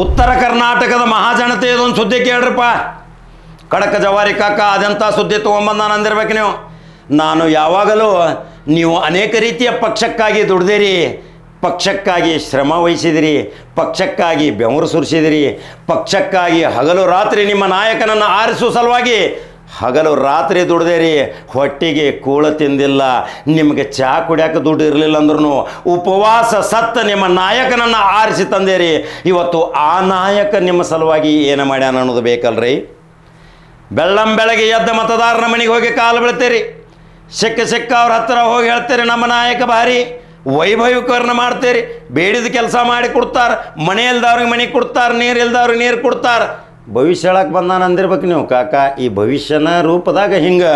ಉತ್ತರ ಕರ್ನಾಟಕದ ಮಹಾಜನತೆ ಇದೊಂದು ಸುದ್ದಿ ಕೇಳ್ರಪ್ಪ. ಕಡಕ ಜವಾರಿ ಕಾಕ ಅದೆಂಥ ಸುದ್ದಿ ತೊಗೊಂಬಂದು ಅಂದಿರ್ಬೇಕು ನೀವು. ನಾನು ಯಾವಾಗಲೂ ನೀವು ಅನೇಕ ರೀತಿಯ ಪಕ್ಷಕ್ಕಾಗಿ ದುಡ್ದಿರಿ, ಪಕ್ಷಕ್ಕಾಗಿ ಶ್ರಮ ವಹಿಸಿದಿರಿ, ಪಕ್ಷಕ್ಕಾಗಿ ಬೆವರು ಸುರಿಸಿದಿರಿ, ಪಕ್ಷಕ್ಕಾಗಿ ಹಗಲು ರಾತ್ರಿ ನಿಮ್ಮ ನಾಯಕನನ್ನು ಆರಿಸುವ ಸಲುವಾಗಿ ಹಗಲು ರಾತ್ರಿ ದುಡ್ದೇರಿ ಹೊಟ್ಟಿಗೆ ಕೂಳ ತಿಂದಿಲ್ಲ, ನಿಮಗೆ ಚಹಾ ಕುಡಿಯಕ್ಕೆ ದುಡ್ಡು ಇರಲಿಲ್ಲ ಅಂದ್ರೂ ಉಪವಾಸ ಸತ್ತ ನಿಮ್ಮ ನಾಯಕನನ್ನು ಆರಿಸಿ ತಂದೇರಿ ಇವತ್ತು ಆ ನಾಯಕ ನಿಮ್ಮ ಸಲುವಾಗಿ ಏನು ಮಾಡ್ಯಾನ ಅನ್ನೋದು ಬೇಕಲ್ರಿ? ಬೆಳ್ಳಂ ಬೆಳಗ್ಗೆ ಎದ್ದ ಮತದಾರನ ಮನೆಗೆ ಹೋಗಿ ಕಾಲು ಬೀಳ್ತೀರಿ. ಸಿಕ್ಕ ಸಿಕ್ಕ ಅವ್ರ ಹತ್ತಿರ ಹೋಗಿ ಹೇಳ್ತೀರಿ, ನಮ್ಮ ನಾಯಕ ಭಾರಿ ವೈಭವೀಕರಣ ಮಾಡ್ತೀರಿ. ಬೇಡಿದ ಕೆಲಸ ಮಾಡಿ ಕೊಡ್ತಾರೆ, ಮನೆ ಇಲ್ದವ್ರಿಗೆ ಮನೆ ಕೊಡ್ತಾರೆ, ನೀರು ಇಲ್ದವ್ರಿಗೆ ನೀರು ಕೊಡ್ತಾರೆ. ಭವಿಷ್ಯ ಹೇಳಕ್ಕೆ ಬಂದಾನ ಅಂದಿರ್ಬೇಕು ನೀವು. ಕಾಕ, ಈ ಭವಿಷ್ಯನ ರೂಪದಾಗ ಹಿಂಗೆ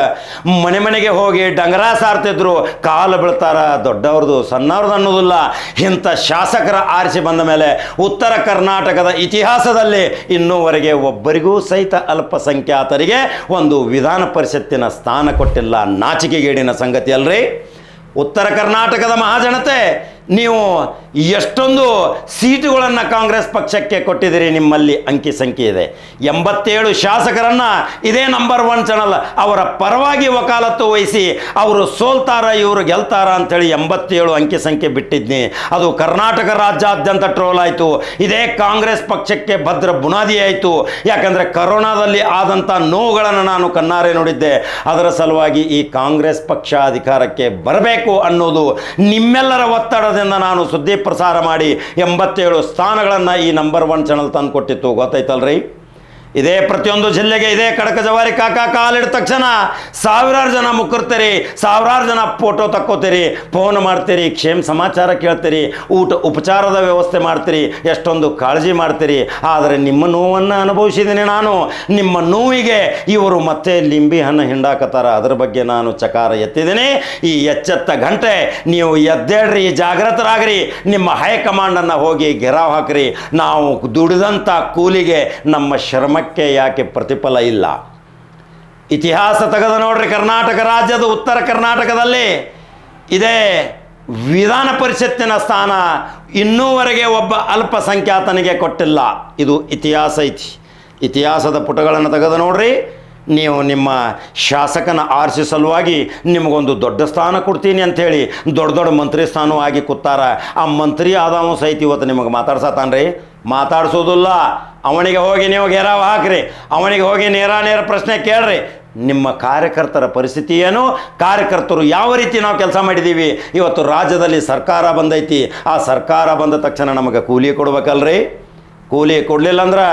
ಮನೆ ಮನೆಗೆ ಹೋಗಿ ಡಂಗರ ಸಾರ್ತಿದ್ರು, ಕಾಲು ಬೀಳ್ತಾರ ದೊಡ್ಡವ್ರದ್ದು ಸಣ್ಣವ್ರದ್ದು ಅನ್ನೋದಿಲ್ಲ. ಇಂಥ ಶಾಸಕರ ಆರಿಸಿ ಬಂದ ಮೇಲೆ ಉತ್ತರ ಕರ್ನಾಟಕದ ಇತಿಹಾಸದಲ್ಲಿ ಇನ್ನೂವರೆಗೆ ಒಬ್ಬರಿಗೂ ಸಹಿತ ಅಲ್ಪಸಂಖ್ಯಾತರಿಗೆ ಒಂದು ವಿಧಾನ ಪರಿಷತ್ತಿನ ಸ್ಥಾನ ಕೊಟ್ಟಿಲ್ಲ ನಾಚಿಕೆಗೇಡಿನ ಸಂಗತಿ ಅಲ್ರಿ? ಉತ್ತರ ಕರ್ನಾಟಕದ ಮಹಾಜನತೆ, ನೀವು ಎಷ್ಟೊಂದು ಸೀಟುಗಳನ್ನು ಕಾಂಗ್ರೆಸ್ ಪಕ್ಷಕ್ಕೆ ಕೊಟ್ಟಿದ್ದೀರಿ ನಿಮ್ಮಲ್ಲಿ ಅಂಕಿ ಸಂಖ್ಯೆ ಇದೆ. ಎಂಬತ್ತೇಳು ಶಾಸಕರನ್ನು ಇದೇ ನಂಬರ್ ಒನ್ ಚಾನಲ್ ಅವರ ಪರವಾಗಿ ವಕಾಲತ್ತು ವಹಿಸಿ ಅವರು ಸೋಲ್ತಾರ, ಇವರು ಗೆಲ್ತಾರ ಅಂಥೇಳಿ ಎಂಬತ್ತೇಳು ಅಂಕಿ ಸಂಖ್ಯೆ ಬಿಟ್ಟಿದ್ನಿ. ಅದು ಕರ್ನಾಟಕ ರಾಜ್ಯಾದ್ಯಂತ ಟ್ರೋಲ್ ಆಯಿತು. ಇದೇ ಕಾಂಗ್ರೆಸ್ ಪಕ್ಷಕ್ಕೆ ಭದ್ರ ಬುನಾದಿ ಆಯಿತು. ಯಾಕಂದರೆ ಕರೋನಾದಲ್ಲಿ ಆದಂಥ ನೋವುಗಳನ್ನು ನಾನು ಕಣ್ಣಾರೆ ನೋಡಿದ್ದೆ. ಅದರ ಸಲುವಾಗಿ ಈ ಕಾಂಗ್ರೆಸ್ ಪಕ್ಷ ಅಧಿಕಾರಕ್ಕೆ ಬರಬೇಕು ಅನ್ನೋದು ನಿಮ್ಮೆಲ್ಲರ ಒತ್ತಡದಿಂದ ನಾನು ಸುದ್ದಿ ಪ್ರಸಾರ ಮಾಡಿ ಎಂಬತ್ತೇಳು ಸ್ಥಾನಗಳನ್ನು ಈ ನಂಬರ್ ಒನ್ ಚಾನಲ್ ತಂದು ಕೊಟ್ಟಿತ್ತು ಗೊತ್ತೈತಲ್ರಿ ಇದೇ ಪ್ರತಿಯೊಂದು ಜಿಲ್ಲೆಗೆ ಇದೇ ಕಡಕ ಜವಾರಿ ಕಾಕ ಕಾಲಿಡ ತಕ್ಷಣ ಸಾವಿರಾರು ಜನ ಮುಕ್ಕರ್ತೀರಿ ಸಾವಿರಾರು ಜನ ಫೋಟೋ ತಕ್ಕೋತೀರಿ ಫೋನ್ ಮಾಡ್ತೀರಿ, ಕ್ಷೇಮ ಸಮಾಚಾರ ಕೇಳ್ತೀರಿ, ಊಟ ಉಪಚಾರದ ವ್ಯವಸ್ಥೆ ಮಾಡ್ತೀರಿ, ಎಷ್ಟೊಂದು ಕಾಳಜಿ ಮಾಡ್ತೀರಿ. ಆದರೆ ನಿಮ್ಮ ನೋವನ್ನು ಅನುಭವಿಸಿದ್ದೀನಿ ನಾನು. ನಿಮ್ಮ ನೋವಿಗೆ ಇವರು ಮತ್ತೆ ಲಿಂಬಿ ಹಣ್ಣು ಹಿಂಡಾಕತ್ತಾರ. ಅದರ ಬಗ್ಗೆ ನಾನು ಚಕಾರ ಎತ್ತಿದ್ದೀನಿ. ಈ ಎಚ್ಚೆತ್ತ ಗಂಟೆ ನೀವು ಎದ್ದೇಳ್ರಿ ಜಾಗೃತರಾಗ್ರಿ ನಿಮ್ಮ ಹೈಕಮಾಂಡನ್ನು ಹೋಗಿ ಗೆರಾವ್ ಹಾಕ್ರಿ. ನಾವು ದುಡಿದಂಥ ಕೂಲಿಗೆ ನಮ್ಮ ಶ್ರಮಕ್ಕೆ ಯಾಕೆ ಪ್ರತಿಫಲ ಇಲ್ಲ? ಇತಿಹಾಸ ತೆಗೆದು ನೋಡ್ರಿ ಕರ್ನಾಟಕ ರಾಜ್ಯದ ಉತ್ತರ ಕರ್ನಾಟಕದಲ್ಲಿ ಇದೇ ವಿಧಾನ ಪರಿಷತ್ತಿನ ಸ್ಥಾನ ಇನ್ನೂವರೆಗೆ ಒಬ್ಬ ಅಲ್ಪಸಂಖ್ಯಾತನಿಗೆ ಕೊಟ್ಟಿಲ್ಲ. ಇದು ಇತಿಹಾಸ ಐತಿ. ಇತಿಹಾಸದ ಪುಟಗಳನ್ನು ತೆಗೆದು ನೋಡ್ರಿ. ನೀವು ನಿಮ್ಮ ಶಾಸಕನ ಆರಿಸಿ ಸಲುವಾಗಿ ನಿಮಗೊಂದು ದೊಡ್ಡ ಸ್ಥಾನ ಕೊಡ್ತೀನಿ ಅಂಥೇಳಿ ದೊಡ್ಡ ದೊಡ್ಡ ಮಂತ್ರಿ ಸ್ಥಾನವಾಗಿ ಕೂತಾರ. ಆ ಮಂತ್ರಿ ಆದವ ಸಹಿತ ಇವತ್ತು ನಿಮಗೆ ಮಾತಾಡ್ಸತಾನ್ರಿ ಮಾತಾಡ್ಸೋದಿಲ್ಲ. ಅವನಿಗೆ ಹೋಗಿ ನೀವು ಗೆರಾವ್ ಹಾಕ್ರಿ. ಅವನಿಗೆ ಹೋಗಿ ನೇರ ನೇರ ಪ್ರಶ್ನೆ ಕೇಳ್ರಿ. ನಿಮ್ಮ ಕಾರ್ಯಕರ್ತರ ಪರಿಸ್ಥಿತಿ ಏನು? ಕಾರ್ಯಕರ್ತರು ಯಾವ ರೀತಿ ನಾವು ಕೆಲಸ ಮಾಡಿದ್ದೀವಿ? ಇವತ್ತು ರಾಜ್ಯದಲ್ಲಿ ಸರ್ಕಾರ ಬಂದೈತಿ. ಆ ಸರ್ಕಾರ ಬಂದ ತಕ್ಷಣ ನಮಗೆ ಕೂಲಿ ಕೊಡ್ಬೇಕಲ್ರಿ? ಕೂಲಿ ಕೊಡಲಿಲ್ಲ ಅಂದ್ರೆ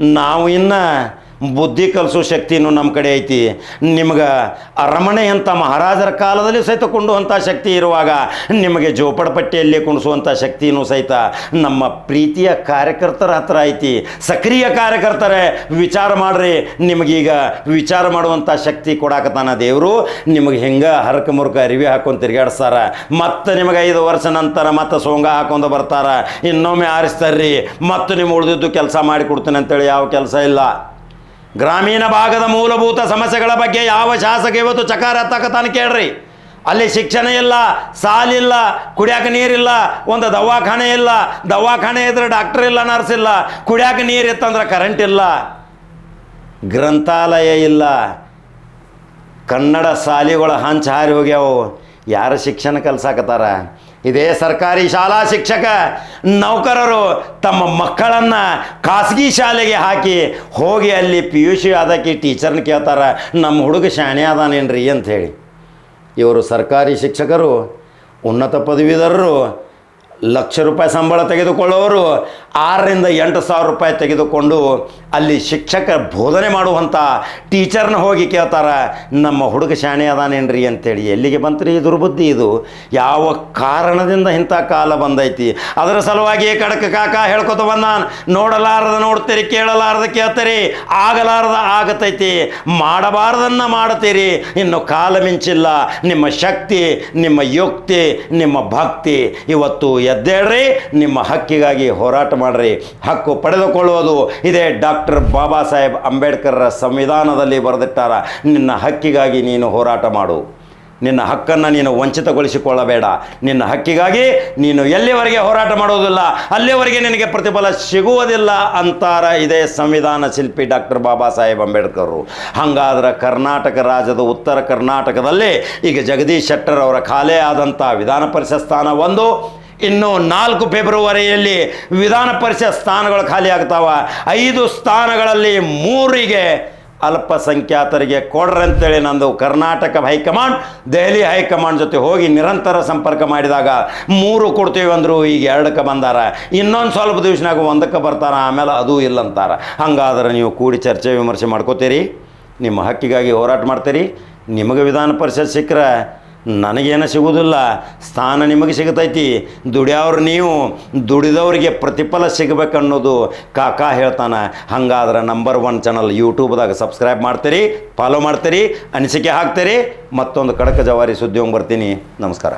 ನಾವು ಇನ್ನು ಬುದ್ಧಿ ಕಲಿಸೋ ಶಕ್ತಿನೂ ನಮ್ಮ ಕಡೆ ಐತಿ. ನಿಮ್ಗೆ ಅರಮನೆ ಅಂತ ಮಹಾರಾಜರ ಕಾಲದಲ್ಲಿ ಸಹಿತ ಕೊಂಡುವಂಥ ಶಕ್ತಿ ಇರುವಾಗ ನಿಮಗೆ ಜೋಪಡಪಟ್ಟಿಯಲ್ಲಿ ಕುಣಿಸುವಂಥ ಶಕ್ತಿನೂ ಸಹಿತ ನಮ್ಮ ಪ್ರೀತಿಯ ಕಾರ್ಯಕರ್ತರ ಹತ್ರ ಐತಿ. ಸಕ್ರಿಯ ಕಾರ್ಯಕರ್ತರೇ, ವಿಚಾರ ಮಾಡ್ರಿ. ನಿಮಗೀಗ ವಿಚಾರ ಮಾಡುವಂಥ ಶಕ್ತಿ ಕೊಡಾಕತ್ತಾನ ದೇವರು. ನಿಮಗೆ ಹೆಂಗೆ ಹರಕ ಮುರುಕ ಅರಿವಿ ಹಾಕೊಂಡು ತಿರುಗಾಡ್ಸ್ತಾರ. ಮತ್ತೆ ನಿಮಗೆ ಐದು ವರ್ಷ ನಂತರ ಮತ್ತೆ ಸೋಂಗ ಹಾಕೊಂಡು ಬರ್ತಾರ. ಇನ್ನೊಮ್ಮೆ ಆರಿಸ್ತಾರ್ರಿ. ಮತ್ತು ನಿಮ್ಮ ಉಳಿದಿದ್ದು ಕೆಲಸ ಮಾಡಿ ಕೊಡ್ತೀನಿ ಅಂತೇಳಿ ಯಾವ ಕೆಲಸ ಇಲ್ಲ. ಗ್ರಾಮೀಣ ಭಾಗದ ಮೂಲಭೂತ ಸಮಸ್ಯೆಗಳ ಬಗ್ಗೆ ಯಾವ ಶಾಸಕ ಇವತ್ತು ಚಕಾರ ಹತ್ತಾಕತಾನೆ ಕೇಳ್ರಿ. ಅಲ್ಲಿ ಶಿಕ್ಷಣ ಇಲ್ಲ ಸಾಲಿಲ್ಲ ಕುಡಿಯಾಕ ನೀರಿಲ್ಲ ಒಂದು ದವಾಖಾನೆ ಇಲ್ಲ, ದವಾಖಾನೆ ಇದ್ರೆ ಡಾಕ್ಟರ್ ಇಲ್ಲ ನರ್ಸ್ ಇಲ್ಲ, ಕುಡಿಯಾಕ ನೀರು ಇತ್ತಂದ್ರೆ ಕರೆಂಟ್ ಇಲ್ಲ. ಗ್ರಂಥಾಲಯ ಇಲ್ಲ. ಕನ್ನಡ ಶಾಲೆಗಳ ಹಂಚ ಹಾರಿ ಹೋಗ್ಯಾವು. ಯಾರು ಶಿಕ್ಷಣ ಕಲ್ಸಾಕತ್ತಾರ? ಇದೇ ಸರ್ಕಾರಿ ಶಾಲಾ ಶಿಕ್ಷಕ ನೌಕರರು ತಮ್ಮ ಮಕ್ಕಳನ್ನು ಖಾಸಗಿ ಶಾಲೆಗೆ ಹಾಕಿ ಹೋಗಿ ಅಲ್ಲಿ ಪಿ ಯು ಸಿ ಆದಕ್ಕೆ ಟೀಚರ್ನ ಕೇಳ್ತಾರ, ನಮ್ಮ ಹುಡುಗ ಶಾಣೆ ಅದಾನೇನ್ರಿ? ಹೇಳಿ. ಇವರು ಸರ್ಕಾರಿ ಶಿಕ್ಷಕರು, ಉನ್ನತ ಪದವೀಧರರು, ಲಕ್ಷ ರೂಪಾಯಿ ಸಂಬಳ ತೆಗೆದುಕೊಳ್ಳುವವರು ಆರರಿಂದ ಎಂಟು ಸಾವಿರ ರೂಪಾಯಿ ತೆಗೆದುಕೊಂಡು ಅಲ್ಲಿ ಶಿಕ್ಷಕ ಬೋಧನೆ ಮಾಡುವಂಥ ಟೀಚರ್ನ ಹೋಗಿ ಕೇಳ್ತಾರೆ, ನಮ್ಮ ಹುಡುಗ ಶಾಣೆ ಅದಾನೇನ್ರಿ? ಅಂತೇಳಿ. ಎಲ್ಲಿಗೆ ಬಂತ್ರಿ? ದುರ್ಬುದ್ಧಿ ಇದು. ಯಾವ ಕಾರಣದಿಂದ ಇಂಥ ಕಾಲ ಬಂದೈತಿ? ಅದರ ಸಲುವಾಗಿ ಕಡಕ ಕಾಕ ಹೇಳ್ಕೊತ ಬಂದಾನ, ನೋಡಲಾರದ ನೋಡ್ತೀರಿ, ಕೇಳಲಾರದ ಕೇಳ್ತೀರಿ, ಆಗಲಾರದ ಆಗತೈತಿ. ಮಾಡಬಾರದನ್ನ ಮಾಡ್ತೀರಿ. ಇನ್ನು ಕಾಲ ಮಿಂಚಿಲ್ಲ. ನಿಮ್ಮ ಶಕ್ತಿ, ನಿಮ್ಮ ಯುಕ್ತಿ, ನಿಮ್ಮ ಭಕ್ತಿ ಇವತ್ತು ಎದ್ದೇಳ್ರಿ. ನಿಮ್ಮ ಹಕ್ಕಿಗಾಗಿ ಹೋರಾಟ ಮಾಡ್ರಿ. ಹಕ್ಕು ಪಡೆದುಕೊಳ್ಳುವುದು ಇದೇ ಡಾಕ್ಟರ್ ಬಾಬಾ ಸಾಹೇಬ್ ಅಂಬೇಡ್ಕರ್ರ ಸಂವಿಧಾನದಲ್ಲಿ ಬರೆದಿಟ್ಟಾರ. ನಿನ್ನ ಹಕ್ಕಿಗಾಗಿ ನೀನು ಹೋರಾಟ ಮಾಡು. ನಿನ್ನ ಹಕ್ಕನ್ನು ನೀನು ವಂಚಿತಗೊಳಿಸಿಕೊಳ್ಳಬೇಡ. ನಿನ್ನ ಹಕ್ಕಿಗಾಗಿ ನೀನು ಎಲ್ಲಿವರೆಗೆ ಹೋರಾಟ ಮಾಡುವುದಿಲ್ಲ, ಅಲ್ಲಿವರೆಗೆ ನಿನಗೆ ಪ್ರತಿಫಲ ಸಿಗುವುದಿಲ್ಲ ಅಂತಾರ ಇದೇ ಸಂವಿಧಾನ ಶಿಲ್ಪಿ ಡಾಕ್ಟರ್ ಬಾಬಾ ಸಾಹೇಬ್ ಅಂಬೇಡ್ಕರ್. ಹಾಗಾದ್ರೆ ಕರ್ನಾಟಕ ರಾಜ್ಯದ ಉತ್ತರ ಕರ್ನಾಟಕದಲ್ಲಿ ಈಗ ಜಗದೀಶ್ ಶೆಟ್ಟರ್ ಅವರ ಖಾಲಿ ಆದಂಥ ವಿಧಾನ ಪರಿಷತ್ ಸ್ಥಾನ ಒಂದು ಇನ್ನು ನಾಲ್ಕು ಫೆಬ್ರವರಿಯಲ್ಲಿ ವಿಧಾನ ಪರಿಷತ್ ಸ್ಥಾನಗಳು ಖಾಲಿ ಆಗ್ತಾವ. ಐದು ಸ್ಥಾನಗಳಲ್ಲಿ ಮೂರಿಗೆ ಅಲ್ಪಸಂಖ್ಯಾತರಿಗೆ ಕೊಡ್ರಿ ಅಂತೇಳಿ ನಂದು ಕರ್ನಾಟಕ ಹೈಕಮಾಂಡ್, ದೆಹಲಿ ಹೈಕಮಾಂಡ್ ಜೊತೆ ಹೋಗಿ ನಿರಂತರ ಸಂಪರ್ಕ ಮಾಡಿದಾಗ ಮೂರು ಕೊಡ್ತೀವಿ ಅಂದರು ಈಗ ಎರಡಕ್ಕೆ ಬಂದಾರ. ಇನ್ನೊಂದು ಸ್ವಲ್ಪ ದಿವಸನಾಗ ಒಂದಕ್ಕೆ ಬರ್ತಾರ, ಆಮೇಲೆ ಅದು ಇಲ್ಲ ಅಂತಾರ. ಹಂಗಾದ್ರೆ ನೀವು ಕೂಡಿ ಚರ್ಚೆ ವಿಮರ್ಶೆ ಮಾಡ್ಕೋತೀರಿ, ನಿಮ್ಮ ಹಕ್ಕಿಗಾಗಿ ಹೋರಾಟ ಮಾಡ್ತೀರಿ, ನಿಮಗೆ ವಿಧಾನ ಪರಿಷತ್ ಸಿಕ್ಕರೆ ನನಗೇನು ಸಿಗುವುದಿಲ್ಲ ಸ್ಥಾನ ನಿಮಗೆ ಸಿಗತೈತಿ. ದುಡಿಯವ್ರು ನೀವು, ದುಡಿದವರಿಗೆ ಪ್ರತಿಫಲ ಸಿಗಬೇಕನ್ನೋದು ಕಾಕಾ ಹೇಳ್ತಾನೆ. ಹಂಗಾದ್ರೆ ನಂಬರ್ ಒನ್ ಚಾನಲ್ ಯೂಟ್ಯೂಬ್ದಾಗ ಸಬ್ಸ್ಕ್ರೈಬ್ ಮಾಡ್ತೀರಿ ಫಾಲೋ ಮಾಡ್ತೀರಿ, ಅನಿಸಿಕೆ ಹಾಕ್ತೀರಿ. ಮತ್ತೊಂದು ಕಡಕ ಜವಾರಿ ಸುದ್ದಿ ಬರ್ತೀನಿ. ನಮಸ್ಕಾರ.